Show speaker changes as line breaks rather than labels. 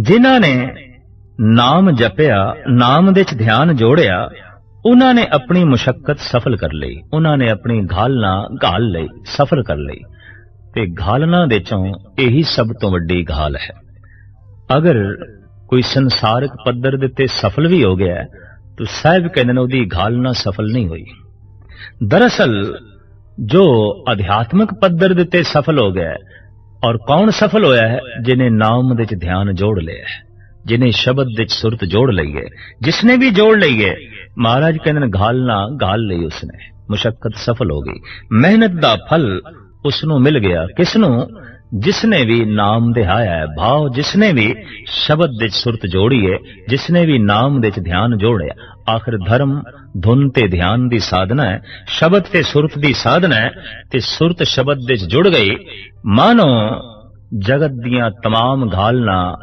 ਜਿਨ੍ਹਾਂ ਨੇ ਨਾਮ ਜਪਿਆ, ਨਾਮ ਦੇ ਚ ਧਿਆਨ ਜੋੜਿਆ, ਉਹਨਾਂ ਨੇ ਆਪਣੀ ਮੁਸ਼ਕਲ ਸਫਲ ਕਰ ਲਈ, ਉਹਨਾਂ ਨੇ ਆਪਣੀ ਘਾਲਨਾ ਘਾਲ ਲਈ, ਸਫਲ ਕਰ ਲਈ। ਤੇ ਘਾਲਨਾ ਦੇ ਚੋਂ ਇਹੀ ਸਭ ਤੋਂ ਵੱਡੀ ਘਾਲ ਹੈ। ਅਗਰ ਕੋਈ ਸੰਸਾਰਿਕ ਪੱਧਰ ਦੇ ਤੇ ਸਫਲ ਵੀ ਹੋ ਗਿਆ ਤਾਂ ਸਾਹਿਬ ਕਹਿੰਦੇ ਨੇ ਉਹਦੀ ਘਾਲਨਾ ਸਫਲ ਨਹੀਂ ਹੋਈ। ਦਰਅਸਲ ਜੋ ਅਧਿਆਤਮਿਕ ਪੱਧਰ ਦੇ ਤੇ ਸਫਲ ਹੋ ਗਿਆ ਔਰ ਕੌਣ ਸਫਲ ਹੋਇਆ ਹੈ ਜਿਨੇ ਨਾਮ ਦੇ ਚ ਧਿਆਨ ਜੋੜ ਲਿਆ ਹੈ, ਜਿਨੇ ਸ਼ਬਦ ਦੇ ਚ ਸੁਰਤ ਜੋੜ ਲਈ ਹੈ, ਜਿਸਨੇ ਵੀ ਜੋੜ ਲਈ ਹੈ, ਮਹਾਰਾਜ ਕਹਿੰਦੇ ਨੇ ਘਾਲਣਾ ਘਾਲ ਲਈ ਉਸਨੇ। ਮੁਸ਼ਕਲ ਸਫਲ ਹੋ ਗਈ। ਮਿਹਨਤ ਦਾ ਫਲ ਉਸ ਨੂੰ ਮਿਲ ਗਿਆ। ਕਿਸ ਨੂੰ ਜਿਸਨੇ ਵੀ ਨਾਮ ਦਿਹਾਇਆ ਹੈ ਭਾਵ ਜਿਸਨੇ ਵੀ ਸ਼ਬਦ ਦੇ ਚ ਸੁਰਤ ਜੋੜੀ ਹੈ ਜਿਸਨੇ ਵੀ ਨਾਮ ਦੇ ਚ ਧਿਆਨ ਜੋੜਿਆ ਆਖਰ ਧਰਮ ਧੁਨ ਤੇ ਧਿਆਨ ਦੀ ਸਾਧਨਾ ਹੈ ਸ਼ਬਦ ਤੇ ਸੁਰਤ ਦੀ ਸਾਧਨਾ ਹੈ ਤੇ ਸੁਰਤ ਸ਼ਬਦ ਦੇ ਚ ਜੁੜ ਗਈ ਮਾਨੋ ਜਗਤ ਦੀਆਂ तमाम ਘਾਲਣਾ